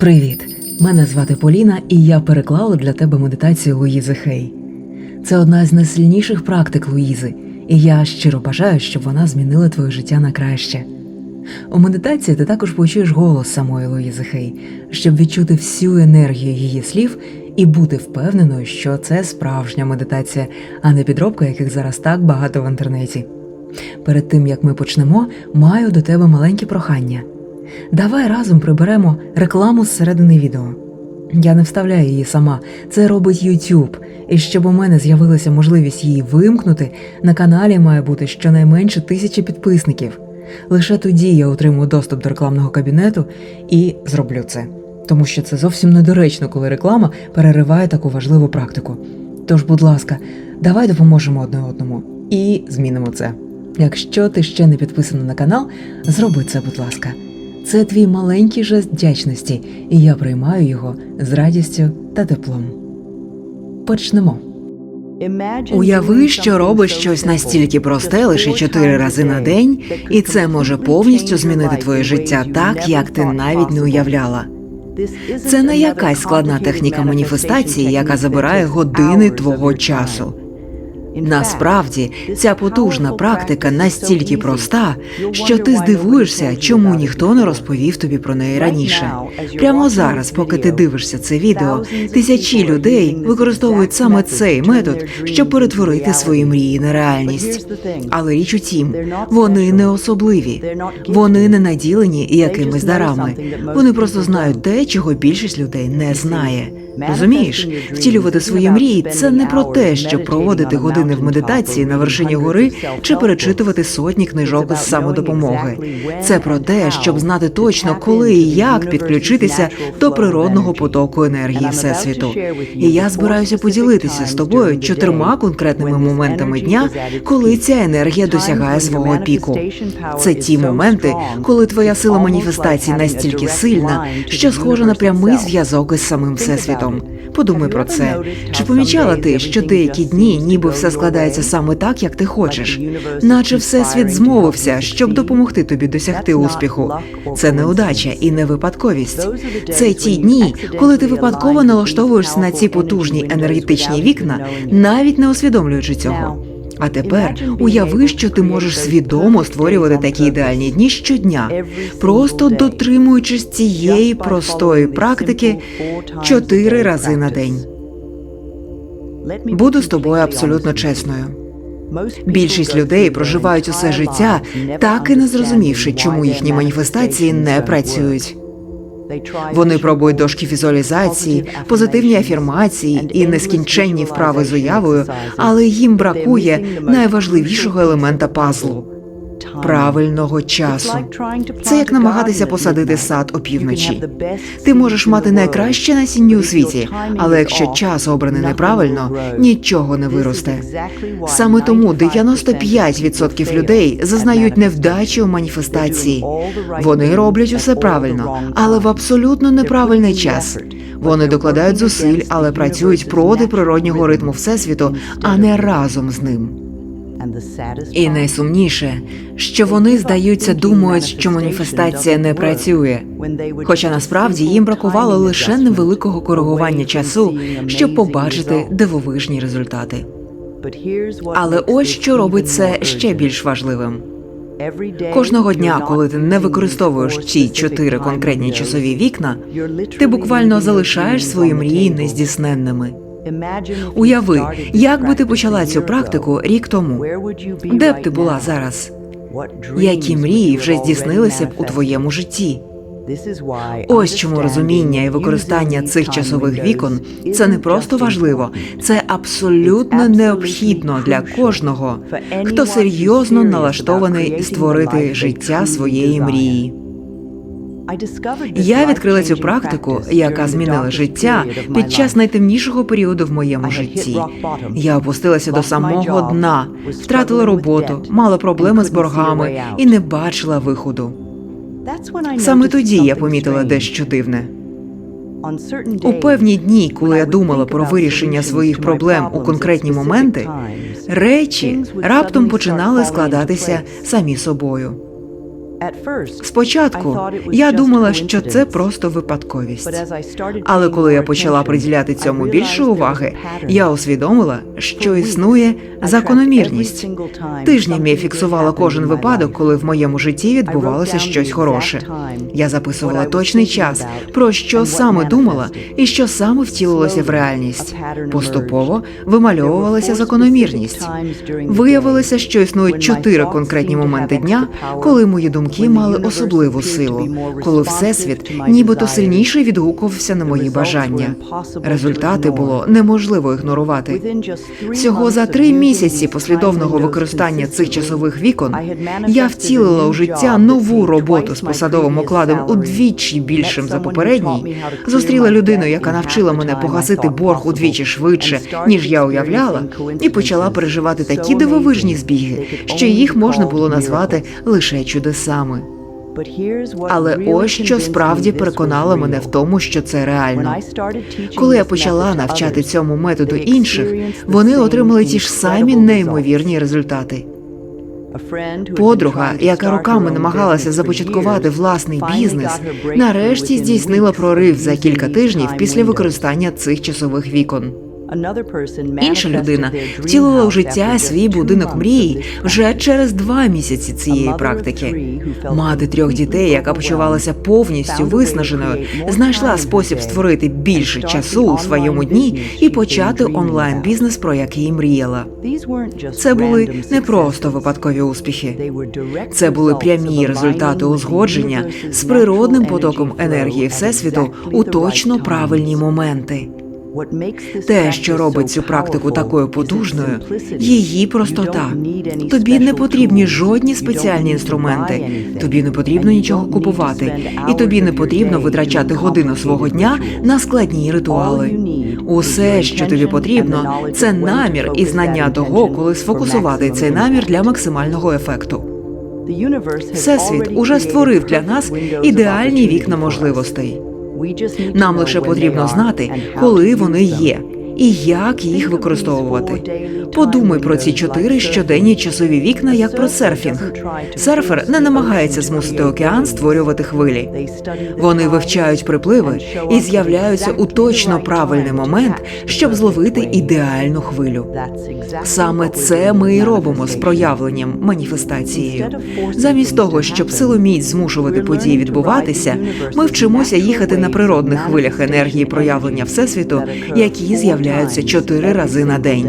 Привіт! Мене звати Поліна, і я переклала для тебе медитацію Луїзи Хей. Це одна з найсильніших практик Луїзи, і я щиро бажаю, щоб вона змінила твоє життя на краще. У медитації ти також почуєш голос самої Луїзи Хей, щоб відчути всю енергію її слів і бути впевненою, що це справжня медитація, а не підробка, яких зараз так багато в інтернеті. Перед тим як ми почнемо, маю до тебе маленьке прохання. Давай разом приберемо рекламу зсередини відео. Я не вставляю її сама, це робить YouTube. І щоб у мене з'явилася можливість її вимкнути, на каналі має бути щонайменше тисячі підписників. Лише тоді я отримую доступ до рекламного кабінету і зроблю це. Тому що це зовсім недоречно, коли реклама перериває таку важливу практику. Тож, будь ласка, давай допоможемо одне одному і змінимо це. Якщо ти ще не підписаний на канал, зроби це, будь ласка. Це твій маленький жест вдячності, і я приймаю його з радістю та теплом. Почнемо. Уяви, що робиш щось настільки просте лише чотири рази на день, і це може повністю змінити твоє життя так, як ти навіть не уявляла. Це не якась складна техніка маніфестації, яка забирає години твого часу. Насправді, ця потужна практика настільки проста, що ти здивуєшся, чому ніхто не розповів тобі про неї раніше. Прямо зараз, поки ти дивишся це відео, тисячі людей використовують саме цей метод, щоб перетворити свої мрії на реальність. Але річ у тім, вони не особливі, вони не наділені якимись дарами. Вони просто знають те, чого більшість людей не знає. Розумієш, втілювати свої мрії це не про те, щоб проводити години в медитації на вершині гори чи перечитувати сотні книжок з самодопомоги. Це про те, щоб знати точно, коли і як підключитися до природного потоку енергії всесвіту. І я збираюся поділитися з тобою чотирма конкретними моментами дня, коли ця енергія досягає свого піку. Це ті моменти, коли твоя сила маніфестації настільки сильна, що схожа на прямий зв'язок із самим всесвітом. Подумай про це. Чи помічала ти, що деякі дні, ніби все складається саме так, як ти хочеш, наче всесвіт змовився, щоб допомогти тобі досягти успіху? Це не удача і не випадковість. Це ті дні, коли ти випадково налаштовуєшся на ці потужні енергетичні вікна, навіть не усвідомлюючи цього. А тепер уяви, що ти можеш свідомо створювати такі ідеальні дні щодня, просто дотримуючись цієї простої практики чотири рази на день. Буду з тобою абсолютно чесною. Більшість людей проживають усе життя, так і не зрозумівши, чому їхні маніфестації не працюють. Вони пробують дошки візуалізації, позитивні афірмації і нескінченні вправи з уявою, але їм бракує найважливішого елемента пазлу правильного часу. Це як намагатися посадити сад опівночі. Ти можеш мати найкраще насіння у світі, але якщо час обраний неправильно, нічого не виросте. Саме тому 95% людей зазнають невдачі у маніфестації. Вони роблять усе правильно, але в абсолютно неправильний час. Вони докладають зусиль, але працюють проти природнього ритму всесвіту, а не разом з ним. І найсумніше, що вони здаються, думають, що маніфестація не працює. Хоча насправді їм бракувало лише невеликого коригування часу, щоб побачити дивовижні результати. Але ось що робить це ще більш важливим. Кожного дня, коли ти не використовуєш ці чотири конкретні часові вікна, ти буквально залишаєш свої мрії нездійсненними. Уяви, як би ти почала цю практику рік тому. Де б ти була зараз? Які мрії вже здійснилися б у твоєму житті? Ось чому розуміння і використання цих часових вікон це не просто важливо, це абсолютно необхідно для кожного, хто серйозно налаштований створити життя своєї мрії. Я відкрила цю практику, яка змінила життя під час найтемнішого періоду в моєму житті. Я опустилася до самого дна, втратила роботу, мала проблеми з боргами і не бачила виходу. Саме тоді я помітила дещо дивне. У певні дні, коли я думала про вирішення своїх проблем у конкретні моменти, речі раптом починали складатися самі собою. Спочатку я думала, що це просто випадковість. Але коли я почала приділяти цьому більше уваги, я усвідомила, що існує закономірність. Тижнями я фіксувала кожен випадок, коли в моєму житті відбувалося щось хороше. Я записувала точний час, про що саме думала і що саме втілилося в реальність. Поступово вимальовувалася закономірність. Виявилося, що існують чотири конкретні моменти дня, коли мої думки мали особливу силу, коли всесвіт нібито сильніше відгукувався на мої бажання. Результати було неможливо ігнорувати. Всього за три місяці послідовного використання цих часових вікон я втілила у життя нову роботу з посадовим окладом удвічі більшим за попередній. Зустріла людину, яка навчила мене погасити борг удвічі швидше, ніж я уявляла, і почала переживати такі дивовижні збіги, що їх можна було назвати лише чудесами. Але ось що справді переконало мене в тому, що це реально. Коли я почала навчати цьому методу інших, вони отримали ті ж самі неймовірні результати. Подруга, яка роками намагалася започаткувати власний бізнес, нарешті здійснила прорив за кілька тижнів після використання цих часових вікон. Інша людина втілила у життя свій будинок мрії вже через два місяці цієї практики. Мати трьох дітей, яка почувалася повністю виснаженою, знайшла спосіб створити більше часу у своєму дні і почати онлайн бізнес, про який мріяла. Це були не просто випадкові успіхи. Це були прямі результати узгодження з природним потоком енергії всесвіту у точно правильні моменти. Те, що робить цю практику такою потужною, її простота. Тобі не потрібні жодні спеціальні інструменти, тобі не потрібно нічого купувати, і тобі не потрібно витрачати годину свого дня на складні ритуали. Усе, що тобі потрібно, це намір і знання того, коли сфокусувати цей намір для максимального ефекту. Всесвіт уже створив для нас ідеальні вікна можливостей. Нам лише потрібно знати, коли вони є і як їх використовувати. Подумай про ці чотири щоденні часові вікна, як про серфінг. Серфер не намагається змусити океан створювати хвилі. Вони вивчають припливи і з'являються у точно правильний момент, щоб зловити ідеальну хвилю. Саме це ми і робимо з проявленням маніфестацією. Замість того, щоб силоміць змушувати події відбуватися, ми вчимося їхати на природних хвилях енергії проявлення всесвіту, які з'являються чотири рази на день.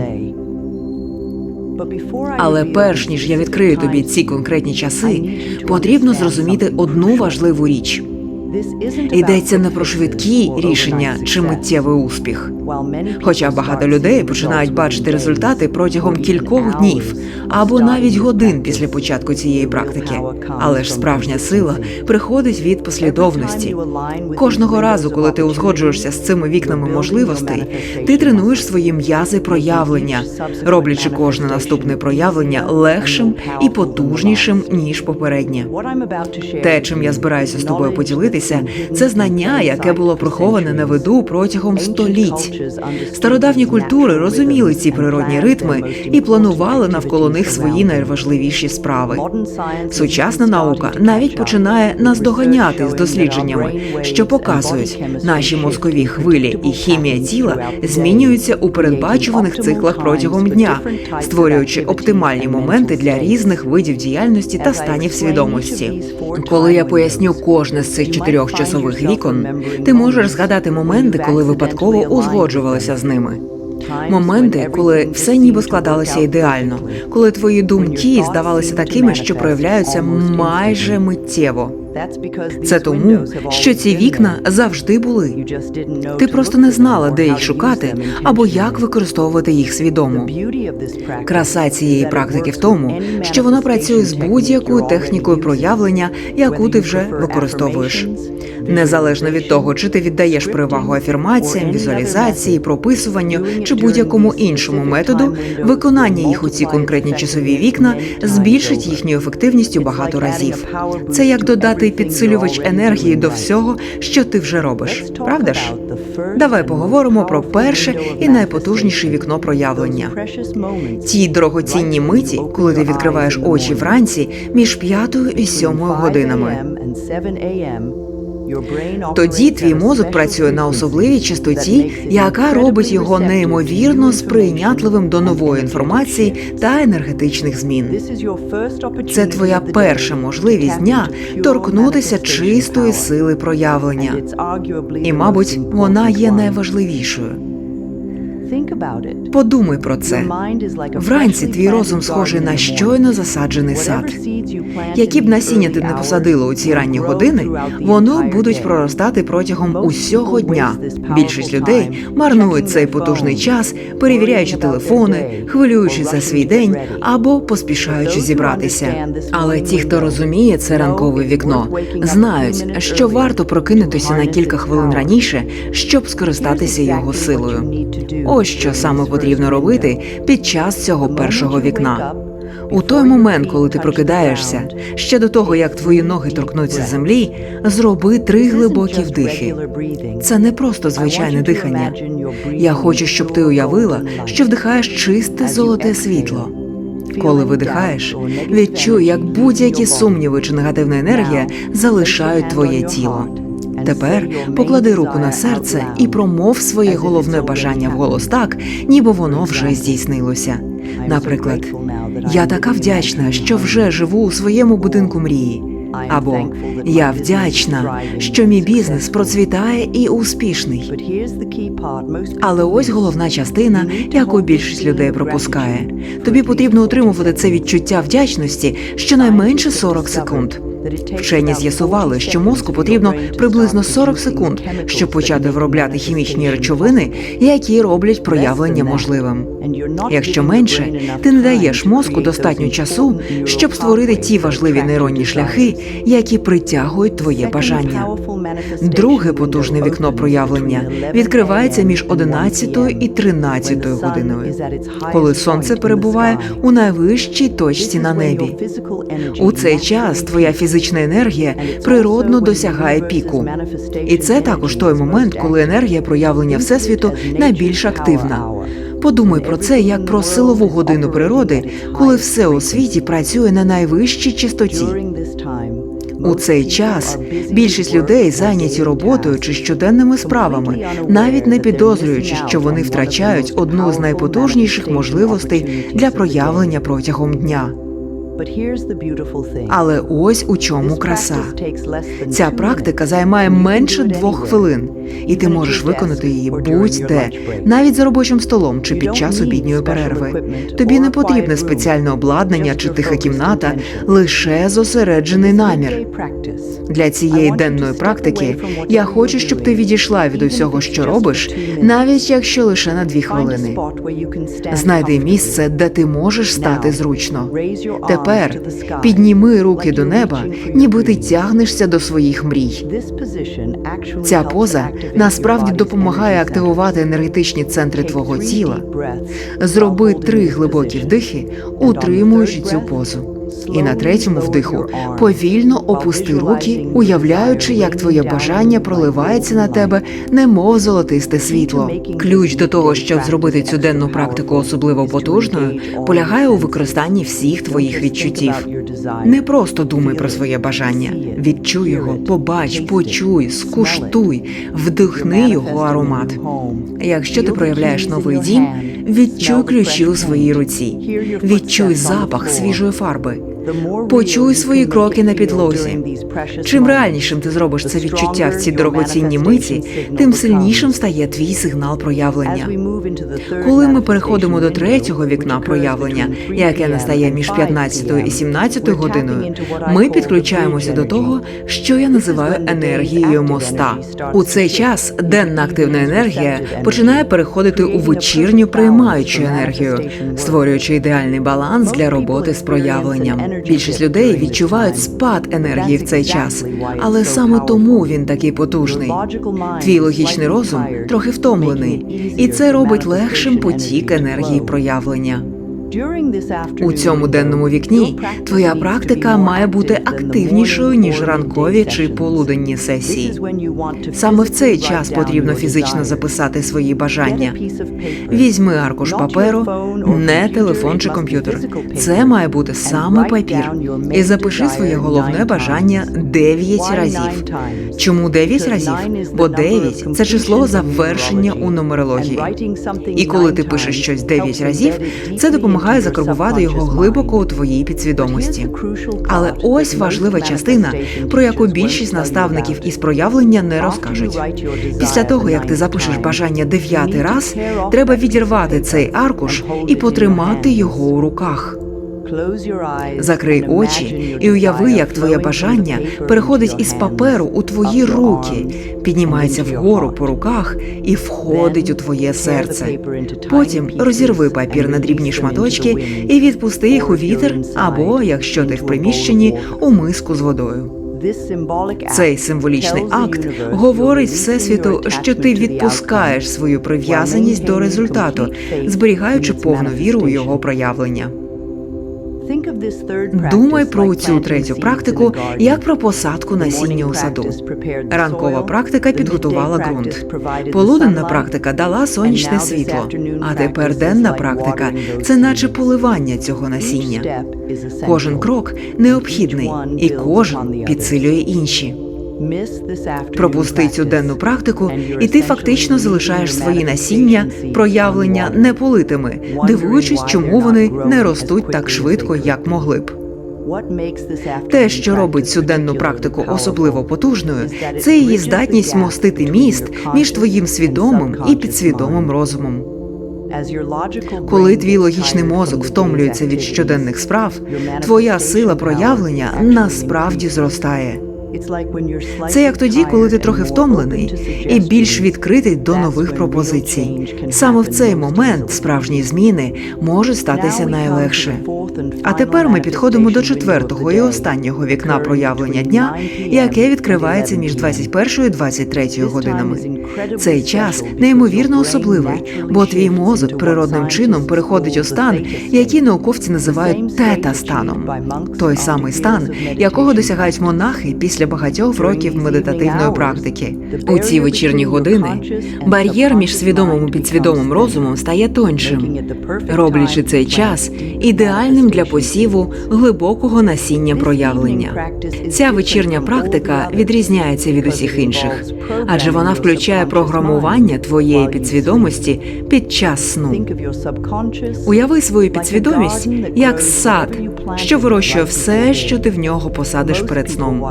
Але перш ніж я відкрию тобі ці конкретні часи, потрібно зрозуміти одну важливу річ. Йдеться не про швидкі рішення чи миттєвий успіх. Хоча багато людей починають бачити результати протягом кількох днів або навіть годин після початку цієї практики. Але ж справжня сила приходить від послідовності. Кожного разу, коли ти узгоджуєшся з цими вікнами можливостей, ти тренуєш свої м'язи проявлення, роблячи кожне наступне проявлення легшим і потужнішим ніж попереднє. Те, чим я збираюся з тобою поділитися, це знання, яке було приховане на виду протягом століть. Стародавні культури розуміли ці природні ритми і планували навколо них свої найважливіші справи. Сучасна наука навіть починає наздоганяти з дослідженнями, що показують, наші мозкові хвилі і хімія тіла змінюються у передбачуваних циклах протягом дня, створюючи оптимальні моменти для різних видів діяльності та станів свідомості. Коли я поясню кожне з цих чотирьох часових вікон, ти можеш згадати моменти, коли випадково узгоджувалися з ними. Моменти, коли все ніби складалося ідеально, коли твої думки здавалися такими, що проявляються майже миттєво. Це тому, що ці вікна завжди були. Ти просто не знала, де їх шукати або як використовувати їх свідомо. Краса цієї практики в тому, що вона працює з будь-якою технікою проявлення, яку ти вже використовуєш. Незалежно від того, чи ти віддаєш перевагу афірмаціям, візуалізації, прописуванню чи будь-якому іншому методу, виконання їх у ці конкретні часові вікна збільшить їхню ефективність у багато разів. Це як додати підсилювач енергії до всього, що ти вже робиш. Правда ж? Давай поговоримо про перше і найпотужніше вікно проявлення. Ті дорогоцінні миті, коли ти відкриваєш очі вранці між п'ятою і сьомою годинами. Тоді твій мозок працює на особливій частоті, яка робить його неймовірно сприйнятливим до нової інформації та енергетичних змін. Це твоя перша можливість дня торкнутися чистої сили проявлення. І, мабуть, вона є найважливішою. Подумай про це. Вранці твій розум схожий на щойно засаджений сад. Які б насіння ти не посадила у ці ранні години, воно будуть проростати протягом усього дня. Більшість людей марнують цей потужний час, перевіряючи телефони, хвилюючись за свій день або поспішаючи зібратися. Але ті, хто розуміє це ранкове вікно, знають, що варто прокинутися на кілька хвилин раніше, щоб скористатися його силою. Ось що саме потрібно робити під час цього першого вікна. У той момент, коли ти прокидаєшся, ще до того як твої ноги торкнуться землі, зроби три глибокі вдихи. Це не просто звичайне дихання. Я хочу, щоб ти уявила, що вдихаєш чисте золоте світло. Коли видихаєш, відчуй, як будь-які сумніви чи негативна енергія залишають твоє тіло. Тепер поклади руку на серце і промов своє головне бажання вголос так, ніби воно вже здійснилося. Наприклад, я така вдячна, що вже живу у своєму будинку мрії. Або я вдячна, що мій бізнес процвітає і успішний. Але ось головна частина, яку більшість людей пропускає. Тобі потрібно утримувати це відчуття вдячності щонайменше 40 секунд. Вчені з'ясували, що мозку потрібно приблизно 40 секунд, щоб почати виробляти хімічні речовини, які роблять проявлення можливим. Якщо менше, ти не даєш мозку достатньо часу, щоб створити ті важливі нейронні шляхи, які притягують твоє бажання. Друге потужне вікно проявлення відкривається між 11 і 13 годиною, коли сонце перебуває у найвищій точці на небі. У цей час твоя фізична енергія природно досягає піку. І це також той момент, коли енергія проявлення всесвіту найбільш активна. Подумай про це як про силову годину природи, коли все у світі працює на найвищій частоті. У цей час більшість людей зайняті роботою чи щоденними справами, навіть не підозрюючи, що вони втрачають одну з найпотужніших можливостей для проявлення протягом дня. Але ось у чому краса. Ця практика займає менше двох хвилин, і ти можеш виконати її будь-де, навіть за робочим столом чи під час обідньої перерви. Тобі не потрібне спеціальне обладнання чи тиха кімната, лише зосереджений намір. Для цієї денної практики я хочу, щоб ти відійшла від усього, що робиш, навіть якщо лише на дві хвилини. Знайди місце, де ти можеш стати зручно. Тепер підніми руки до неба, ніби ти тягнешся до своїх мрій. Ця поза насправді допомагає активувати енергетичні центри твого тіла. Зроби три глибокі вдихи, утримуючи цю позу. І на третьому вдиху повільно опусти руки, уявляючи, як твоє бажання проливається на тебе, немов золотисте світло. Ключ до того, щоб зробити цю денну практику особливо потужною, полягає у використанні всіх твоїх відчуттів. Не просто думай про своє бажання, відчуй його, побач, почуй, скуштуй, вдихни його аромат. Якщо ти проявляєш новий дім, відчуй ключі у своїй руці, відчуй запах свіжої фарби. Почуй свої кроки на підлозі. Чим реальнішим ти зробиш це відчуття в ці дорогоцінні миті, тим сильнішим стає твій сигнал проявлення. Коли ми переходимо до третього вікна проявлення, яке настає між 15 і 17 годиною, ми підключаємося до того, що я називаю енергією моста. У цей час денна активна енергія починає переходити у вечірню приймаючу енергію, створюючи ідеальний баланс для роботи з проявленням. Більшість людей відчувають спад енергії в цей час, але саме тому він такий потужний. Твій логічний розум трохи втомлений, і це робить легшим потік енергії проявлення. У цьому денному вікні твоя практика має бути активнішою ніж ранкові чи полуденні сесії. Саме в цей час потрібно фізично записати свої бажання. Візьми аркуш паперу, не телефон чи комп'ютер. Це має бути саме папір. І запиши своє головне бажання 9 разів. Чому 9 разів? Бо 9 – це число завершення у нумерології. І коли ти пишеш щось 9 разів, це допомагає закарбувати його глибоко у твоїй підсвідомості. Але ось важлива частина, про яку більшість наставників із проявлення не розкажуть. Після того, як ти запишеш бажання дев'ятий раз, треба відірвати цей аркуш і потримати його у руках. Закрий очі і уяви, як твоє бажання переходить із паперу у твої руки, піднімається вгору по руках і входить у твоє серце. Потім розірви папір на дрібні шматочки і відпусти їх у вітер, або, якщо ти в приміщенні, у миску з водою. Цей символічний акт говорить всесвіту, що ти відпускаєш свою прив'язаність до результату, зберігаючи повну віру у його проявлення. Думай про цю третю практику як про посадку насіння у саду. Ранкова практика підготувала ґрунт. Полуденна практика дала сонячне світло. А тепер денна практика це наче поливання цього насіння. Кожен крок необхідний, і кожен підсилює інші. Пропусти цю денну практику, і ти фактично залишаєш свої насіння, проявлення неполитими, дивуючись, чому вони не ростуть так швидко, як могли б. Те, що робить цю денну практику особливо потужною, це її здатність мостити міст між твоїм свідомим і підсвідомим розумом. Коли твій логічний мозок втомлюється від щоденних справ, твоя сила проявлення насправді зростає. Це як тоді, коли ти трохи втомлений і більш відкритий до нових пропозицій. Саме в цей момент справжні зміни можуть статися найлегше. А тепер ми підходимо до четвертого і останнього вікна проявлення дня, яке відкривається між 21 і 23 годинами. Цей час неймовірно особливий, бо твій мозок природним чином переходить у стан, який науковці називають тета-станом. той самий стан, якого досягають монахи після багатьох років медитативної практики. У ці вечірні години бар'єр між свідомим і підсвідомим розумом стає тоншим, роблячи цей час ідеальним для посіву глибокого насіння проявлення. Ця вечірня практика відрізняється від усіх інших, адже вона включає програмування твоєї підсвідомості під час сну. Уяви свою підсвідомість як сад, що вирощує все, що ти в нього посадиш перед сном.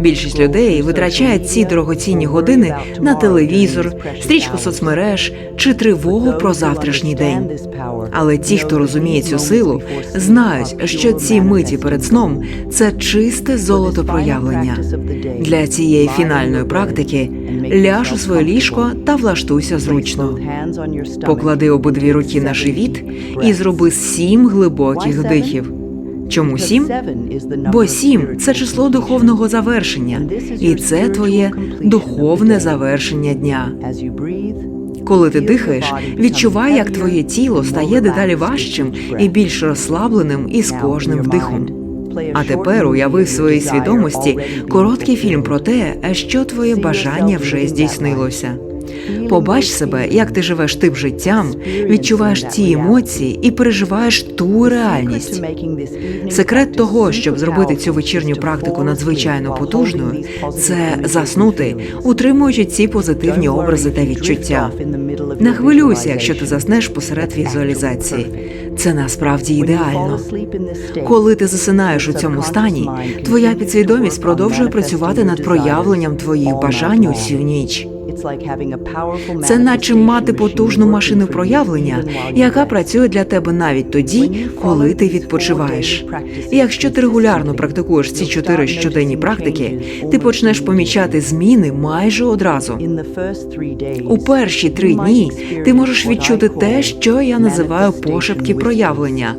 Більшість людей витрачає ці дорогоцінні години на телевізор, стрічку соцмереж чи тривогу про завтрашній день. Але ті, хто розуміє цю силу, знають, що ці миті перед сном це чисте золото проявлення. Для цієї фінальної практики ляж у своє ліжко та влаштуйся зручно. Поклади обидві руки на живіт і зроби сім глибоких дихів. Чому сім? Бо сім це число духовного завершення, і це твоє духовне завершення дня. Коли ти дихаєш, відчувай, як твоє тіло стає дедалі важчим і більш розслабленим із кожним вдихом. А тепер уяви в своїй свідомості короткий фільм про те, що твоє бажання вже здійснилося. Побач себе, як ти живеш тим життям, відчуваєш ті емоції і переживаєш ту реальність. Секрет того, щоб зробити цю вечірню практику надзвичайно потужною, це заснути, утримуючи ці позитивні образи та відчуття. Не хвилюйся, якщо ти заснеш посеред візуалізації. Це насправді ідеально. Коли ти засинаєш у цьому стані, твоя підсвідомість продовжує працювати над проявленням твоїх бажань усю ніч. Це наче мати потужну машину проявлення, яка працює для тебе навіть тоді, коли ти відпочиваєш. І якщо ти регулярно практикуєш ці чотири щоденні практики, ти почнеш помічати зміни майже одразу. У перші три дні ти можеш відчути те, що я називаю пошепки проявлення.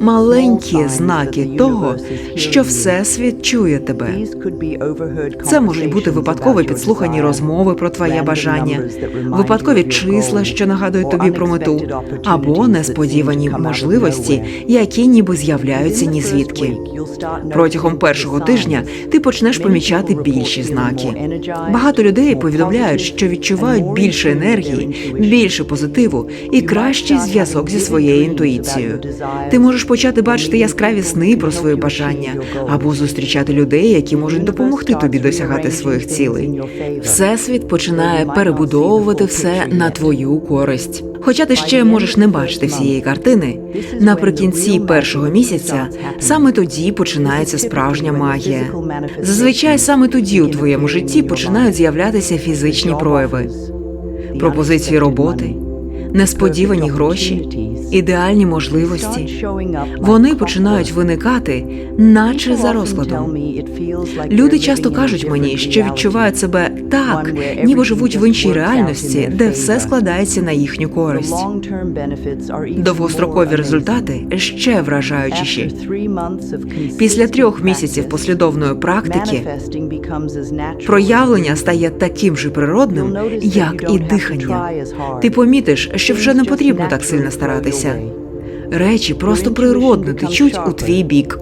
Маленькі знаки того, що всесвіт чує тебе. Це можуть бути випадково підслухані розмови про твоє бажання, випадкові числа, що нагадують тобі про мету, або несподівані можливості, які ніби з'являються ні звідки. Протягом першого тижня ти почнеш помічати більші знаки. Багато людей повідомляють, що відчувають більше енергії, більше позитиву і кращий зв'язок зі своєю інтуїцією. Ти можеш почати бачити яскраві сни про свої бажання або зустрічати людей, які можуть допомогти тобі досягати своїх цілей. Всесвіт починає перебудовувати все на твою користь. Хоча ти ще можеш не бачити всієї картини, наприкінці першого місяця саме тоді починається справжня магія. Зазвичай саме тоді у твоєму житті починають з'являтися фізичні прояви, пропозиції роботи, несподівані гроші, ідеальні можливості. Вони починають виникати, наче за розкладом. Люди часто кажуть мені, що відчувають себе так, ніби живуть в іншій реальності, де все складається на їхню користь. Довгострокові результати ще вражаючіші. Після трьох місяців послідовної практики проявлення стає таким же природним, як і дихання. Ти помітиш, що вже не потрібно так сильно старатися. Речі просто природно течуть у твій бік.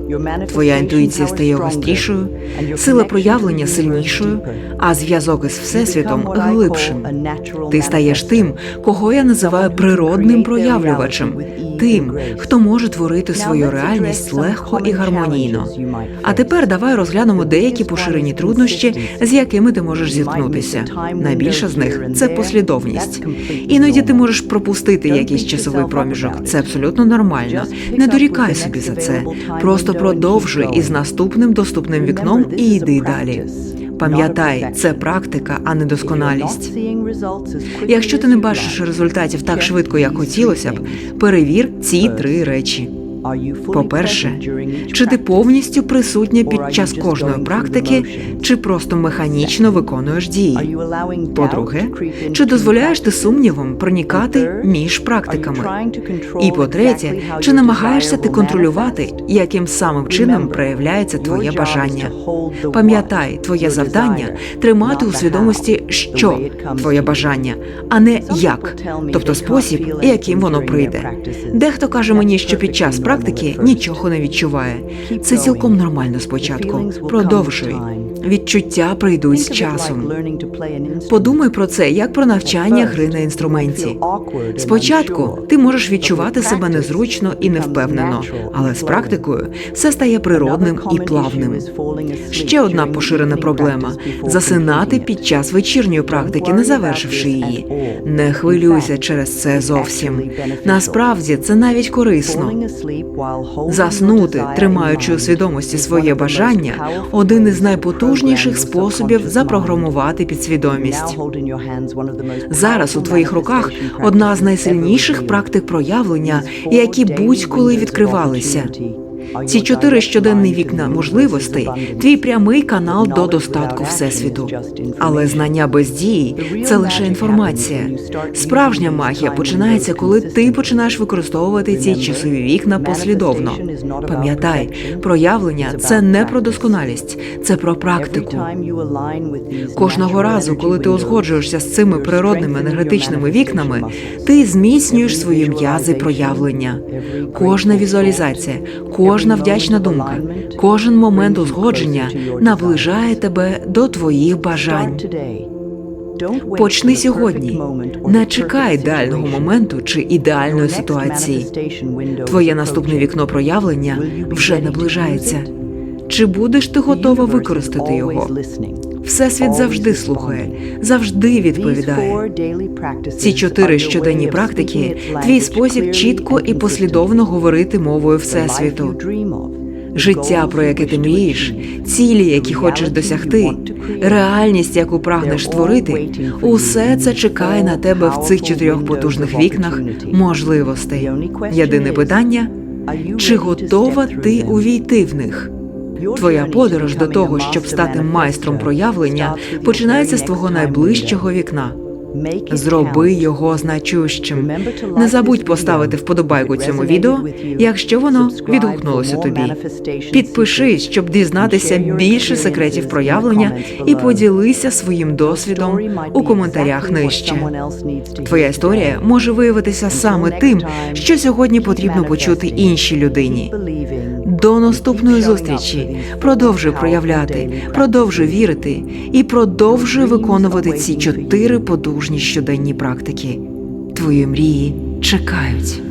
Твоя інтуїція стає гострішою, сила проявлення сильнішою, а зв'язок із всесвітом глибшим. Ти стаєш тим, кого я називаю природним проявлювачем, тим, хто може творити свою реальність легко і гармонійно. А тепер давай розглянемо деякі поширені труднощі, з якими ти можеш зіткнутися. Найбільше з них це послідовність. Іноді ти можеш пропустити якийсь часовий проміжок. Це абсолютно нормально. Не дорікай собі за це. Просто продовжуй із наступним доступним вікном і йди далі. Пам'ятай, це практика, а не досконалість. Якщо ти не бачиш результатів так швидко, як хотілося б, перевір ці три речі. По-перше, чи ти повністю присутня під час кожної практики, чи просто механічно виконуєш дії? По-друге, чи дозволяєш ти сумнівам проникати між практиками? І по-третє, чи намагаєшся ти контролювати, яким самим чином проявляється твоє бажання? Пам'ятай, твоє завдання тримати у свідомості, що твоє бажання, а не як, тобто спосіб, яким воно прийде. Дехто каже мені, що під час практики нічого не відчуває. Це цілком нормально спочатку. Продовжуй. Відчуття прийдуть з часом. Подумай про це як про навчання гри на інструменті. Спочатку ти можеш відчувати себе незручно і невпевнено, але з практикою все стає природним і плавним. Ще одна поширена проблема засинати під час вечірньої практики, не завершивши її. Не хвилюйся через це зовсім. Насправді це навіть корисно. Заснути, тримаючи у свідомості своє бажання, один із найпотужніших способів запрограмувати підсвідомість. Зараз у твоїх руках одна з найсильніших практик проявлення, які будь-коли відкривалися. Ці чотири щоденні вікна можливостей твій прямий канал до достатку всесвіту. Але знання без дії це лише інформація. Справжня магія починається, коли ти починаєш використовувати ці часові вікна послідовно. Пам'ятай, проявлення це не про досконалість, це про практику. Кожного разу, коли ти узгоджуєшся з цими природними енергетичними вікнами, ти зміцнюєш свої м'язи проявлення. Кожна візуалізація, кожна вдячна думка, кожен момент узгодження наближає тебе до твоїх бажань. Почни сьогодні. Не чекай ідеального моменту чи ідеальної ситуації. Твоє наступне вікно проявлення вже наближається. Чи будеш ти готова використати його? Всесвіт завжди слухає, завжди відповідає. Ці чотири щоденні практики твій спосіб чітко і послідовно говорити мовою Всесвіту. Життя, про яке ти мрієш, цілі, які хочеш досягти, реальність, яку прагнеш створити, усе це чекає на тебе в цих чотирьох потужних вікнах можливостей. Єдине питання чи готова ти увійти в них? Твоя подорож до того, щоб стати майстром проявлення, починається з твого найближчого вікна. Зроби його значущим. Не забудь поставити вподобайку цьому відео, якщо воно відгукнулося тобі. Підпишись, щоб дізнатися більше секретів проявлення, і поділися своїм досвідом у коментарях нижче. Твоя історія може виявитися саме тим, що сьогодні потрібно почути іншій людині. До наступної зустрічі. Продовжуй проявляти, продовжуй вірити і продовжуй виконувати ці чотири подужні щоденні практики. Твої мрії чекають.